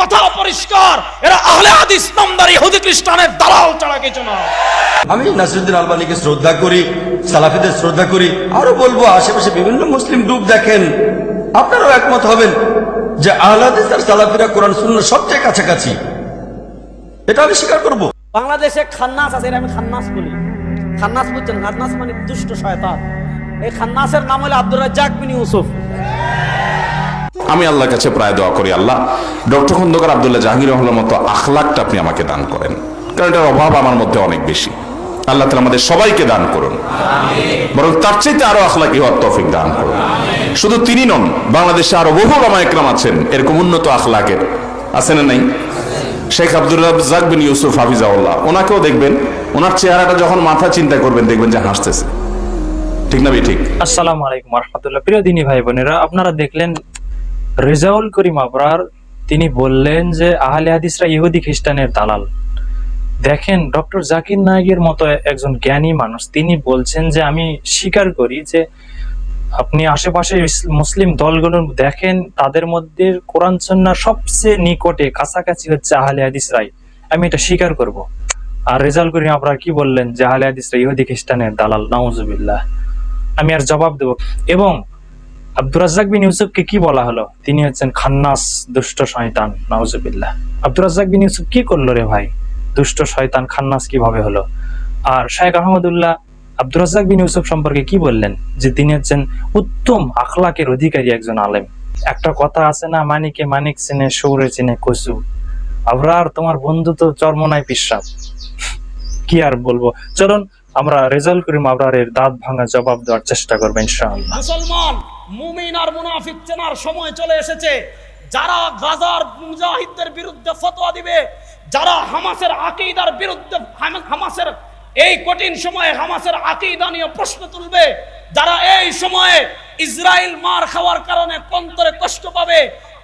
কথা পরিষ্কার। এরা আহলে হাদিস নামদার ইহুদি খ্রিস্টানের দালাল ছাড়া কিছু না। আমি নাসিরুদ্দিন আলবানীকে শ্রদ্ধা করি সালাফিদের শ্রদ্ধা করি আরও বলব আশেপাশে বিভিন্ন মুসলিম গ্রুপ দেখেন আপনারাও একমত হবেন যে আহলাদিস আর সালাফিরা কোরআন শূন্য সবচেয়ে কাছাকাছি। এটা আমি স্বীকার করব। বাংলাদেশে খান্নাস আছে এটা আমি খান্নাস বলি। খান্নাস বলছেন খান্নাস মানে দুষ্ট শয়তান। এই খান্নাসের নাম হলো আব্দুর রাজ্জাক বিন ইউসুফ। আমি আল্লাহর কাছে প্রায় দোয়া করি, আল্লাহ, ডক্টর খন্দকার আবদুল্লাহ জাহাঙ্গীর রহমানের মতো আখলাকটা আপনি আমাকে দান করেন। কারণ এটার অভাব আমার মধ্যে অনেক বেশি। আল্লাহ তালা আমাদের সবাইকে দান করুন। বরং তার চাইতে আরও আখলাকি হওয়ার তৌফিক দান করুন। শুধু তিনি নন, বাংলাদেশে আরও বহু রামায়করাম আছেন, এরকম উন্নত আখলাকের। আছে না নাই? শেখ আব্দুল রাজ্জাক ইউসুফ হাফিজাউল্লাহ ওনাকেও দেখবেন, ওনার চেহারাটা যখন মাথা চিন্তা করবেন, দেখবেন যে হাসতেছে। ঠিক না ভাই, ঠিক? আসসালামু আলাইকুম রহমতুল্লাহ। প্রিয় দিনী ভাই বোনেরা আপনারা দেখলেন রেজাউল করিম আবরার, তিনি বললেন যে আহলে হাদিসরা ইহুদি খ্রিস্টানের দালাল। দেখেন, ডক্টর জাকির নায়কের মতো একজন জ্ঞানী মানুষ, তিনি বলছেন যে আমি স্বীকার করি যে আপনি আশেপাশে মুসলিম দলগুলো দেখেন, তাদের মধ্যে কোরআন সন্ন্যার সবচেয়ে নিকটে, কাছাকাছি হচ্ছে আহলে হাদিসরাই। আমি এটা স্বীকার করব। আর রেজাউল করিম আবরার কি বললেন? যে আহলে হাদিসরা ইহুদি খ্রিস্টানের দালাল, নাউজুবিল্লাহ। আমি আর জবাব দেব। এবং আব্দুর রাজ্জাক বিন ইউসুফকে কি বলা হলো? তিনি হচ্ছেন খান্নাস দুষ্ট শয়তান, নাউজুবিল্লাহ। আব্দুর রাজ্জাক বিন ইউসুফ কি করল রে ভাই? দুষ্ট শয়তান খান্নাস কীভাবে হলো? আর শাহেখ আহমদুল্লাহ, আব্দুর রাজ্জাক বিন ইউসুফ সম্পর্কে কি বললেন? যে তিনি হচ্ছেন উত্তম আখলাকের অধিকারী একজন আলেম। একটা কথা আছে না, মানিকে মানিক চিনে, সৌরে চিনে কচু আবরার, তোমার বন্ধু তো চর্মনায় পিসাব। কি আর বলব? চলুন আমরা রেজাল্ট করিম আবরারের দাঁত ভাঙা জবাব দেওয়ার চেষ্টা করব ইনশাআল্লাহ। মুসলমান, মুমিন আর মুনাফিক চেনার সময় চলে এসেছে। যারা গাজার মুজাহিদদের বিরুদ্ধে ফতোয়া দিবে, যারা হামাসের আকিদার বিরুদ্ধে হামাসের এই কঠিন সময়ে হামাসের আকিদা নিয়ে প্রশ্ন তুলবে, যারা এই সময়ে ইসরায়েল মার খাওয়ার কারণে কন্তরে কষ্ট পাবে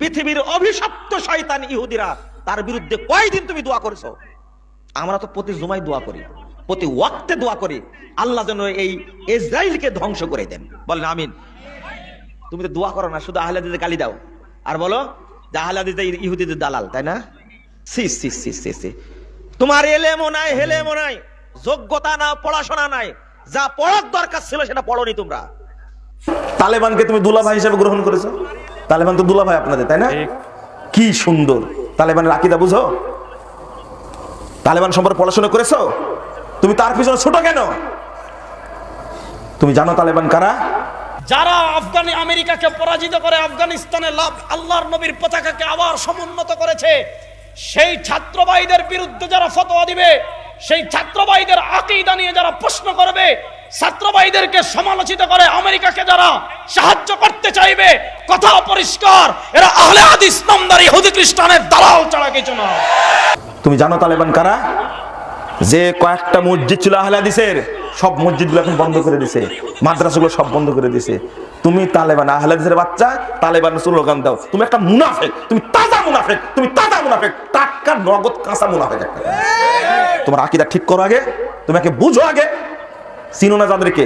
পৃথিবীর অভিশপ্ত শয়তান ইহুদিরা, তার বিরুদ্ধে কয়দিন তুমি দোয়া করেছ? আমরা তো প্রতি জুমায় দোয়া করি, প্রতি ওয়াক্তে দোয়া করি, আল্লাহ যেন এই ইসরায়েলকে ধ্বংস করে দেন। বলেন, আমিন। তুমি তো দোয়া করো না, শুধু আহলাদিদের গালি দাও। আর বলো, যে আহলাদিদের ইহুদিদের দালাল, তাই না? সি সি সি সি সি। তোমার এলেমও নাই নাই, যোগ্যতা না পড়াশোনা নাই, যা পড়ার দরকার ছিল সেটা পড়নি তোমরা। তালেবানকে তুমি দুলাভাই হিসেবে গ্রহণ করেছ? তালেবান তো দুলাভাই আপনাদের তাই না? কি সুন্দর। তালেবানের আকিদা বুঝো? তালেবান সম্পর্কে পড়াশোনা করেছ? তুমি তার পিছনে ছোট কেন? তুমি জানো তালেবান কারা? যারা আফগানি আমেরিকাকে পরাজিত করে আফগানিস্তানে লাভ আল্লাহর নবীর পতাকাকে আবার সমুন্নত করেছে সেই ছাত্রবাহীদের বিরুদ্ধে যারা ফতোয়া দিবে সেই ছাত্রবাহীদের আকিদা নিয়ে যারা প্রশ্ন করবে ছাত্রবাহীদেরকে সমালোচিত করে আমেরিকাকে যারা সাহায্য করতে চাইবে, কথা পরিষ্কার, এরা আহলে হাদিস নামদার ইহুদি খ্রিস্টানের দালাল ছাড়া কিছু না। তুমি জানো তালেবান কারা? যে কয়েকটা মসজিদ ছিল আহলে হাদিসের, সব মসজিদগুলো এখন বন্ধ করে দিছে। মাদ্রাসাগুলো সব বন্ধ করে দিছে। তুমি তালেবান আহলে হাদিসের বাচ্চা, তালেবান স্লোগান দাও। তুমি একটা মুনাফেক, তুমি তাজা মুনাফেক, তুমি তাজা মুনাফেক, টাটকা নগদ কাঁচা মুনাফেক তোমার আকিদা ঠিক করো আগে, তোমাকে বুঝো আগে চিনো না যাদেরকে?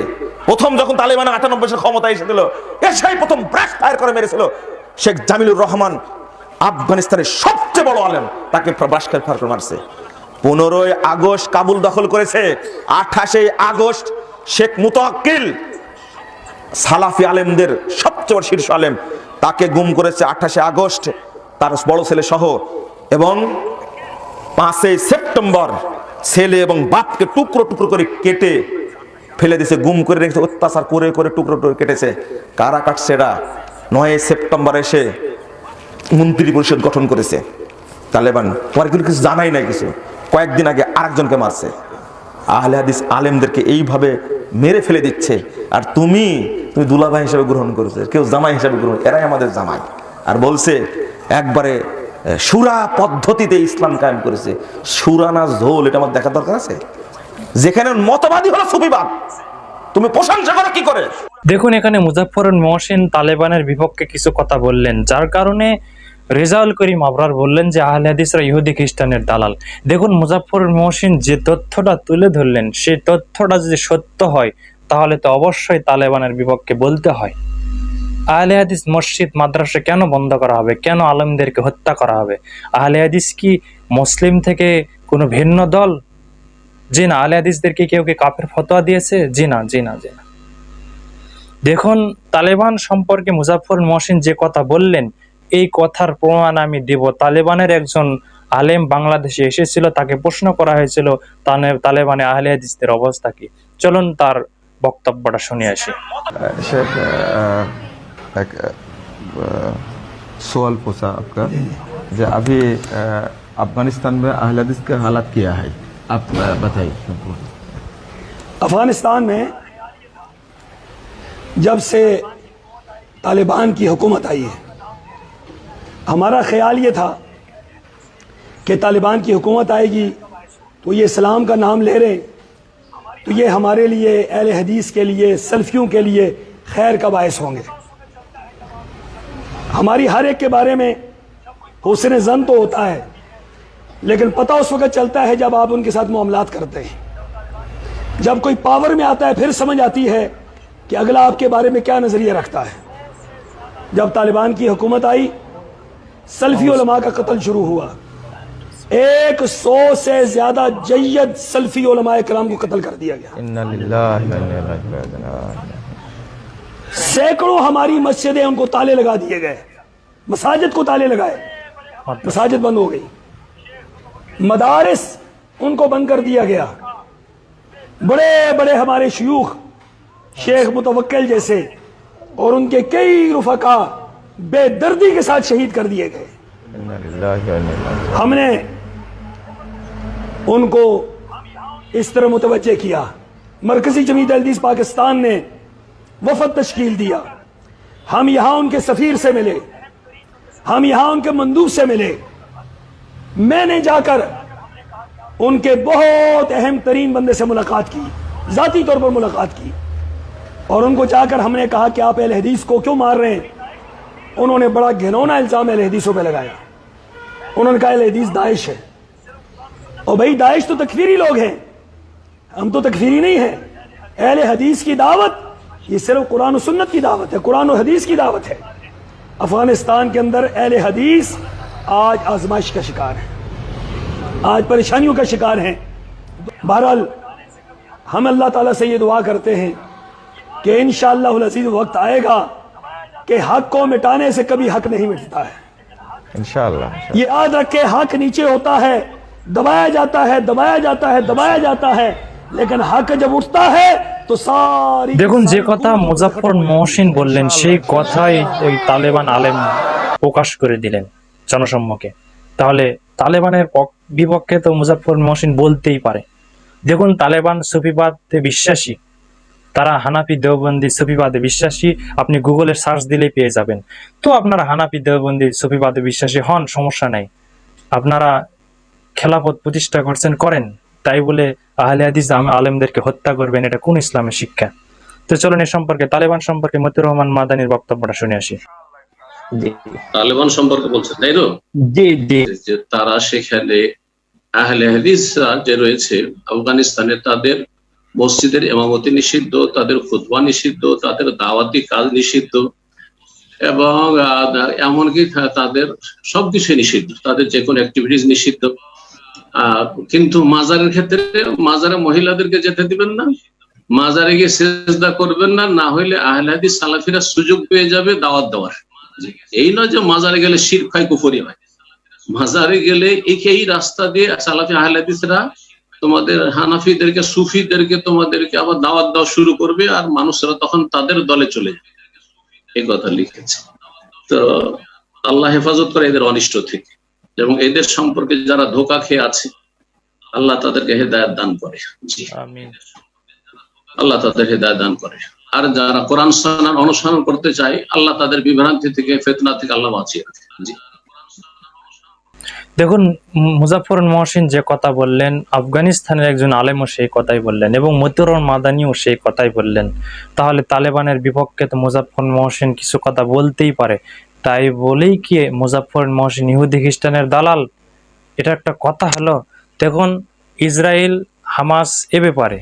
প্রথম যখন তালেবান আটানব্বই সাল ক্ষমতা এসেছিল, এসেই প্রথম ব্রেক ফায়ার করে মেরেছিল। শেখ জামিলুর রহমান আফগানিস্তানের সবচেয়ে বড় আলেম, তাকে ব্রাশ ফায়ার করে মারছে। পনেরোই আগস্ট কাবুল দখল করেছে। আঠাশে আগস্ট শেখ মুতাকিল সালাফি আলেমদের সবচেয়ে বড় শীর্ষ আলেম, তাকে গুম করেছে আঠাশে আগস্ট, তার বড় ছেলে সহ। এবং পাঁচই সেপ্টেম্বর ছেলে এবং বাপকে টুকরো টুকরো করে কেটে ফেলে দিয়েছে গুম করে রেখেছে, অত্যাচার করে করে টুকরো টুকরো কেটেছে। কারা কাটছে এরা নয় সেপ্টেম্বর এসে মন্ত্রী পরিষদ গঠন করেছে। তালেবান, তোমার কিন্তু কিছু জানাই নাই কিছু? কয়েকদিন আগে আরেকজনকে মারছে। আহলে হাদিস আলেমদেরকে এইভাবে মেরে ফেলে দিচ্ছে। আর তুমি তুমি দুলাভাই হিসেবে গ্রহণ করেছ, কেউ জামাই হিসেবে গ্রহণ, এরাই আমাদের জামাই। আর বলছে, একবারে সুরা পদ্ধতিতে ইসলাম কায়েম করেছে। সুরানা ঝোল, এটা আমার দেখার দরকার আছে? যেখানে মতবাদী হলো সুফিবাদ। তুমি প্রশংসা করো কি করে? দেখুন, এখানে মুজাফফরুল মহসিন তালেবানের বিপক্ষে কিছু কথা বললেন, যার কারণে রেজাউল করিম আবরার বললেন যে, আহলে হাদিসরা ইহুদি খ্রিস্টানের দালাল। দেখুন, মুজাফফরুল মহসিন যে তথ্যটা তুলে ধরলেন, সেই তথ্যটা যদি সত্য হয়, তাহলে তো অবশ্যই তালেবানের বিপক্ষে বলতে হয়। আহলে হাদিস মসজিদ, মাদ্রাসা কেন বন্ধ করা হবে? কেন আলমদেরকে হত্যা করা হবে? আহলে হাদিস কি মুসলিম থেকে কোনো ভিন্ন দল? জি না আহলে হাদিসদেরকে কেউ কি কাফের ফতোয়া দিয়েছে জি না জি না জি না দেখুন তালেবান সম্পর্কে মুজাফর মহসিন যে কথা বললেন এই কথার প্রমাণ আমি দেব তালেবানের একজন আলেম বাংলাদেশে এসেছিল তাকে প্রশ্ন করা হয়েছিল তানে- তালেবানে আহলে হাদিসদের অবস্থা কি চলুন তার বক্তব্যটা শুনে আসি शेख एक सवाल पूछा आपका जो अभी अ, अफगानिस्तान में अहल हदीस का हालात क्या है آپ بتائیے افغانستان میں جب سے طالبان کی حکومت آئی ہے، ہمارا خیال یہ تھا کہ طالبان کی حکومت آئے گی تو یہ اسلام کا نام لے رہے تو یہ ہمارے لیے، اہل حدیث کے لیے، سلفیوں کے لیے خیر کا باعث ہوں گے۔ ہماری ہر ایک کے بارے میں حسن زن تو ہوتا ہے لیکن پتہ اس وقت چلتا ہے جب آپ ان کے ساتھ معاملات کرتے ہیں۔ جب کوئی پاور میں آتا ہے پھر سمجھ آتی ہے کہ اگلا آپ کے بارے میں کیا نظریہ رکھتا ہے۔ جب طالبان کی حکومت آئی سلفی علماء کا قتل شروع ہوا۔ ایک سو سے زیادہ جید سلفی علماء اکرام کو قتل کر دیا گیا۔ سینکڑوں ہماری مسجدیں ان کو تالے لگا دیے گئے۔ مساجد کو تالے لگائے۔ مساجد بند ہو گئی۔ مدارس ان کو بند کر دیا گیا۔ بڑے بڑے ہمارے شیوخ، شیخ متوکل جیسے اور ان کے کئی رفقا بے دردی کے ساتھ شہید کر دیے گئے۔ ہم نے ان کو اس طرح متوجہ کیا۔ مرکزی جمید الدیس پاکستان نے وفد تشکیل دیا۔ ہم یہاں ان کے سفیر سے ملے۔ ہم یہاں ان کے مندوب سے ملے۔ میں نے جا کر ان کے بہت اہم ترین بندے سے ملاقات کی، ذاتی طور پر ملاقات کی۔ اور ان کو جا کر ہم نے کہا کہ آپ اہل حدیث کو کیوں مار رہے ہیں؟ انہوں نے بڑا گھنونا الزام اہل حدیثوں پہ لگایا۔ انہوں نے کہا اہل حدیث داعش ہے۔ اور بھائی، داعش تو تکفیری لوگ ہیں۔ ہم تو تکفیری نہیں ہیں۔ اہل حدیث کی دعوت، یہ صرف قرآن و سنت کی دعوت ہے، قرآن و حدیث کی دعوت ہے۔ افغانستان کے اندر اہل حدیث آج آزمائش کا شکار ہیں۔ آج پریشانیوں کا شکار ہیں۔ بہرحال ہم اللہ تعالیٰ سے یہ دعا کرتے ہیں کہ انشاءاللہ العزیز وقت آئے گا کہ حق کو مٹانے سے کبھی حق نہیں مٹتا ہے۔ انشاءاللہ, یہ یاد رکھے حق نیچے ہوتا ہے دبایا جاتا ہے دبایا جاتا ہے دبایا جاتا ہے۔ لیکن حق جب اٹھتا ہے تو ساری দেখুন جے کتا مزفر موشن بولن সেই کتا ওই تالیبان عالم প্রকাশ করে দিলেন। জনসম্মুখে। তাহলে তালেবানের বিপক্ষে তো মুজাফর মহসিন বলতেই পারে। দেখুন তালেবান সুফিবাদে বিশ্বাসী। তারা হানাফি দেওবন্দি সুফিবাদে বিশ্বাসী। আপনি গুগলে সার্চ দিলেই পেয়ে যাবেন। তো আপনারা হানাফি দেওবন্দি সুফিবাদে বিশ্বাসী হন, সমস্যা নাই। আপনারা খেলাফত প্রতিষ্ঠা করছেন, করেন। তাই বলে আহলে আম- আলেমদেরকে হত্যা করবেন, এটা কোন ইসলামের শিক্ষা? তো চলুন এ সম্পর্কে, তালেবান সম্পর্কে মতিউর রহমান মাদানির বক্তব্যটা শুনে আসি। তালেবান সম্পর্কে বলছেন তাই তো? জি জি। যে তারা সেখানে আহলে হাদিসরা যে রয়েছে আফগানিস্তানে তাদের মসজিদের এমামতি নিষিদ্ধ তাদের খুতবা নিষিদ্ধ তাদের দাওয়াতি কাজ নিষিদ্ধ এবং এমনকি তাদের সবকিছু নিষিদ্ধ তাদের যে কোনো অ্যাক্টিভিটিস নিষিদ্ধ। কিন্তু মাজারের ক্ষেত্রে মাজারে মহিলাদেরকে যেতে দিবেন না মাজারে গিয়ে সেজদা করবেন না না হইলে আহলে হাদিস সালাফিরা সুযোগ পেয়ে যাবে দাওয়াত দেওয়ার। এই নয় যে মাজারে গেলে শির খাই কুফরি হয়। মাজারে গেলে এই রাস্তা দিয়ে সালাফি আহলাদিসরা তোমাদের হানাফিদেরকে সুফিদেরকে তোমাদেরকে আবার দাওয়াত দেওয়া শুরু করবে আর মানুষরা তখন তাদের দলে চলে যাবে। এই কথা লিখেছে। তো আল্লাহ হেফাজত করে এদের অনিষ্ট থেকে। এবং এদের সম্পর্কে যারা ধোকা খেয়ে আছে আল্লাহ তাদেরকে হেদায়ত দান করে। আল্লাহ তাদের হেদায়ত দান করে। আর যারা কোরআন সন্ন্যার অনুসরণ করতে চায়, আল্লাহ তাদের বিভ্রান্তি থেকে, ফেতনা থেকে আল্লাহ বাঁচিয়ে দেখুন মুজাফর মহসিন যে কথা বললেন, আফগানিস্তানের একজন আলেমও সেই কথাই বললেন এবং মতিউর মাদানিও সেই কথাই বললেন। তাহলে তালেবানের বিপক্ষে তো মুজাফর মহসিন কিছু কথা বলতেই পারে। তাই বলেই কি মুজাফর মহসিন ইহুদি খ্রিস্টানের দালাল? এটা একটা কথা হলো, দেখুন, ইসরায়েল, হামাস এ ব্যাপারে।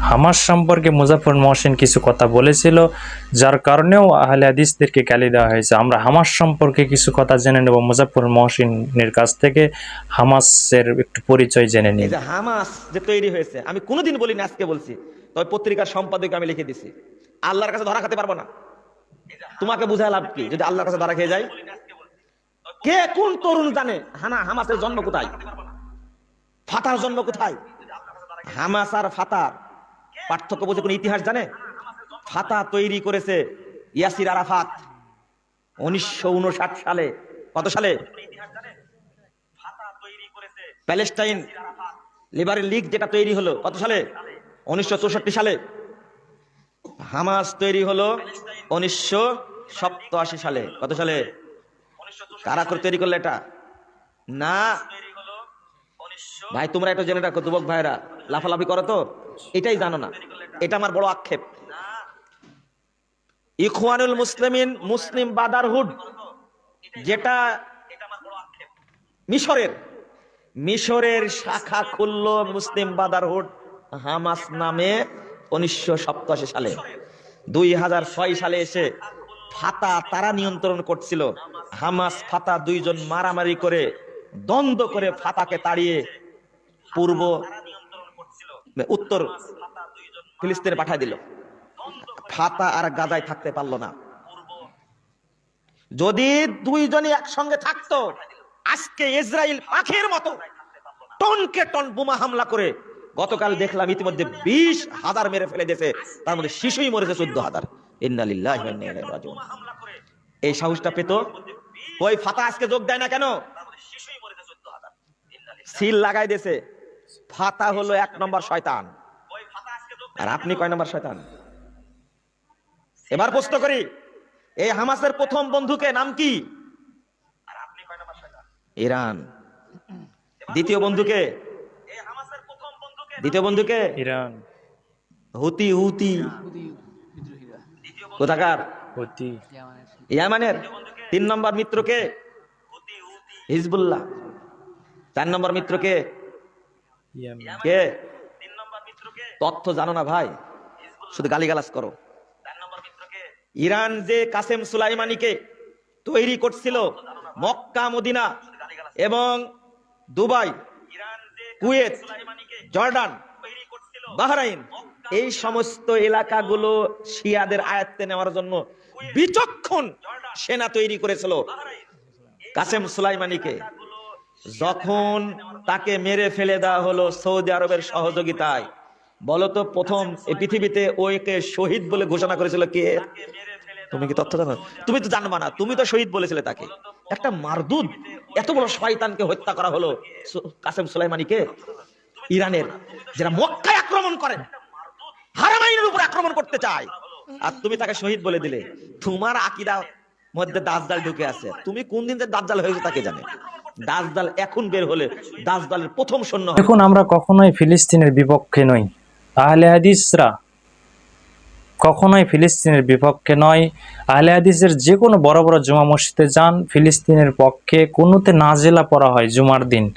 হামাস সম্পর্কে মুজাফর মহসিন কিছু কথা বলেছিল, যার কারণেও আহলে হাদিসদেরকে গালি দেওয়া হয়েছে। আমরা হামাস সম্পর্কে কিছু কথা জেনে নেব মুজাফর মহসিনের কাছ থেকে হামাসের একটু পরিচয় জেনে নিই। হামাস যে তৈরি হয়েছে, আমি কোনোদিন বলিনি, আজকে বলছি। তবে পত্রিকার সম্পাদক আমি লিখে দিছি। আল্লাহর কাছে ধরা খেতে পারব না। তোমাকে বুঝা লাভ কি? যদি আল্লাহর কাছে ধরা খেয়ে যায়। কে কোন তরুণ জানে, হানা, হামাসের জন্ম কোথায়? ফাতার জন্ম কোথায়? হামাস আর ফাতার পার্থক্য বুঝে কোন ইতিহাস জানে? ফাতা তৈরি করেছে ইয়াসির আরাফাত উনিশশো উনষাট সালে। কত সালে? প্যালেস্টাইন লিবারেল লীগ যেটা তৈরি হলো, কত সালে? উনিশশো চৌষট্টি সালে। হামাস তৈরি হলো উনিশশো সালে। কত সালে? কারা করে তৈরি করল এটা? না। ভাই, তোমরা এটা জেনে রাখো, যুবক ভাইরা লাফালাফি করো তো। এটাই জানো না। এটা আমার বড় আক্ষেপ। ইখওয়ানুল মুসলিমিন মুসলিম বাদারহুড যেটা মিশরের। মিশরের শাখা খুলল মুসলিম বাদারহুড হামাস নামে উনিশশো সালে। দুই হাজার ছয় সালে এসে ফাতা তারা নিয়ন্ত্রণ করছিল। হামাস ফাতা দুইজন মারামারি করে, দ্বন্দ্ব করে ফাতাকে তাড়িয়ে পূর্ব উত্তর ফিলিস্তিনে পাঠায় দিল। ফাতা আর গাজায় থাকতে পারল না। যদি দুইজনই একসঙ্গে থাকতো আজকে ইসরায়েল পাখির মতো টনকে টন বোমা হামলা করে গতকাল দেখলাম ইতিমধ্যে বিশ হাজার মেরে ফেলে দিয়েছে। তার মধ্যে শিশুই মরেছে চোদ্দ হাজার। এই সাহসটা পেত? ওই ফাতা আজকে যোগ দেয় না কেন? সিল লাগাই দিয়েছে। ফাতা হলো এক নম্বর শয়তান। আর আপনি কয় নম্বর শয়তান? এবার প্রশ্ন করি এই হামাসের প্রথম বন্ধুকে নাম কি? ইরান। দ্বিতীয় বন্ধুকে? দ্বিতীয় বন্ধুকে? ইরান। Houthi Houthi. কোথাকার? হতি। ইয়ামানের। তিন নম্বর মিত্রকে? হিজবুল্লাহ। চার নম্বর মিত্রকে? কে? তথ্য জানো না ভাই? শুধু গালিগালাজ করো। ইরান যে কাসেম সুলাইমানিকে তৈরি করছিল মক্কা মদিনা এবং দুবাই কুয়েত জর্ডান বাহরাইন এই সমস্ত এলাকাগুলো শিয়াদের আয়ত্তে নেওয়ার জন্য বিচক্ষণ সেনা তৈরি করেছিল কাসেম সুলাইমানিকে। যখন তাকে মেরে ফেলে দেওয়া হলো সৌদি আরবের সহযোগিতায়, বলতো প্রথম এই পৃথিবীতে ওকে শহীদ বলে ঘোষণা করেছিল কে? তুমি কি তথ্য জানো? তুমি তো জানবা না, তুমি তো শহীদ বলেছিলে তাকে। একটা মারদুদ, এত বড় শয়তানকে হত্যা করা হলো কাসেম সুলাইমানিকে ইরানের, যারা মক্কায় আক্রমণ করে, হারামাইনের উপর আক্রমণ করতে চায়। আর তুমি তাকে শহীদ বলে দিলে। তোমার আকিদা মধ্যে দাসদাল ঢুকে আছে। তুমি কোন দিন যে দাসদাল হয়েছে তাকে জানে। দাসদাল এখন বের হলে দাসদালের প্রথম সৈন্য। দেখুন আমরা কখনোই ফিলিস্তিনের বিপক্ষে নই। আহলে হাদিসরা কখনোই ফিলিস্তিনের বিপক্ষে নয়। আহলে হাদিসের যে কোনো বড় বড় জুমা মসজিদে যান, ফিলিস্তিনের পক্ষে কোনোতে নাজেলা পড়া হয় জুমার দিন।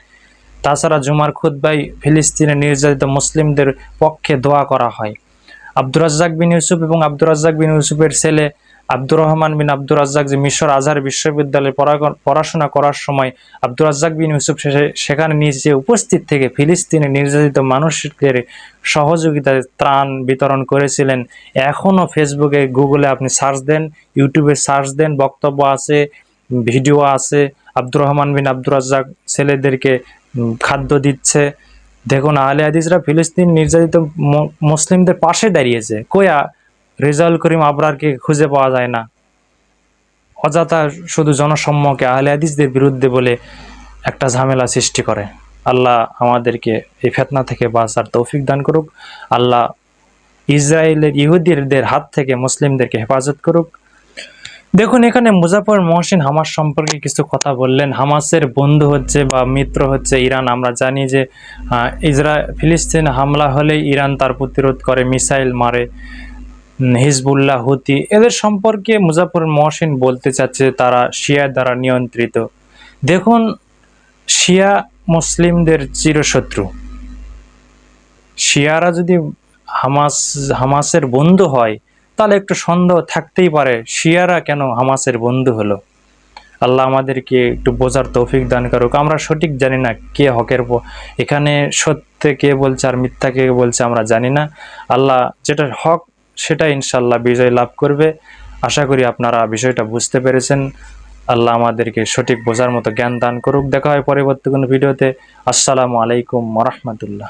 তাছাড়া জুমার খুদ্ায় ফিলিস্তিনের নির্যাতিত মুসলিমদের পক্ষে দোয়া করা হয়। আব্দুর রাজ্জাক বিন ইউসুফ এবং আব্দুর রাজ্জাক বিন ইউসুফের ছেলে আব্দুর রহমান বিন আব্দুর রাজ্জাক যে মিশর আজহার বিশ্ববিদ্যালয়ে পড়া- পড়াশোনা করার সময় আব্দুর রাজ্জাক বিন ইউসুফ সেখানে নিজে উপস্থিত থেকে ফিলিস্তিনে নির্যাতিত মানুষদের সহযোগিতায় ত্রাণ বিতরণ করেছিলেন। এখনও ফেসবুকে, গুগলে আপনি সার্চ দেন, ইউটিউবে সার্চ দেন, বক্তব্য আছে, ভিডিও আছে। আব্দুর রহমান বিন আব্দুর রাজ্জাক ছেলেদেরকে খাদ্য দিচ্ছে। দেখুন, আহলে হাদিসরা ফিলিস্তিন নির্যাতিত মুসলিমদের পাশে দাঁড়িয়েছে। কয়া রেজাউল করিম আবরারকে খুঁজে পাওয়া যায় না। অযথা শুধু জনসম্মুখে আহলে হাদিসদের বিরুদ্ধে বলে একটা ঝামেলা সৃষ্টি করে। আল্লাহ আমাদেরকে এই ফেতনা থেকে বাঁচার তৌফিক দান করুক। আল্লাহ ইসরায়েলের ইহুদিদের হাত থেকে মুসলিমদেরকে হেফাজত করুক। দেখুন, এখানে মুজাফর মহসিন হামাস সম্পর্কে কিছু কথা বললেন। হামাসের বন্ধু হচ্ছে বা মিত্র হচ্ছে ইরান। আমরা জানি যে ইসরা, ফিলিস্তিন হামলা হলে ইরান তার প্রতিরোধ করে, মিসাইল মারে। হিজবুল্লাহ হুতি, এদের সম্পর্কে মুজাফর মহসিন বলতে চাচ্ছে তারা শিয়া দ্বারা নিয়ন্ত্রিত। দেখুন, শিয়া মুসলিমদের চিরশত্রু। শিয়ারা যদি হামাস, হামাসের বন্ধু হয়, তাহলে একটু সন্দেহ থাকতেই পারে, শিয়ারা কেন হামাসের বন্ধু হলো? আল্লাহ আমাদেরকে একটু বোঝার তৌফিক দান করুক। আমরা সঠিক জানি না কে হকের এখানে সত্যে কে বলছে আর মিথ্যা কে বলছে আমরা জানি না। আল্লাহ যেটা হক সেটা ইনশাল্লাহ বিজয় লাভ করবে। আশা করি আপনারা বিষয়টা বুঝতে পেরেছেন। আল্লাহ আমাদেরকে সঠিক বোঝার মতো জ্ঞান দান করুক। দেখা হয় পরবর্তী কোনো ভিডিওতে। আসসালামু আলাইকুম রহমতুল্লাহ।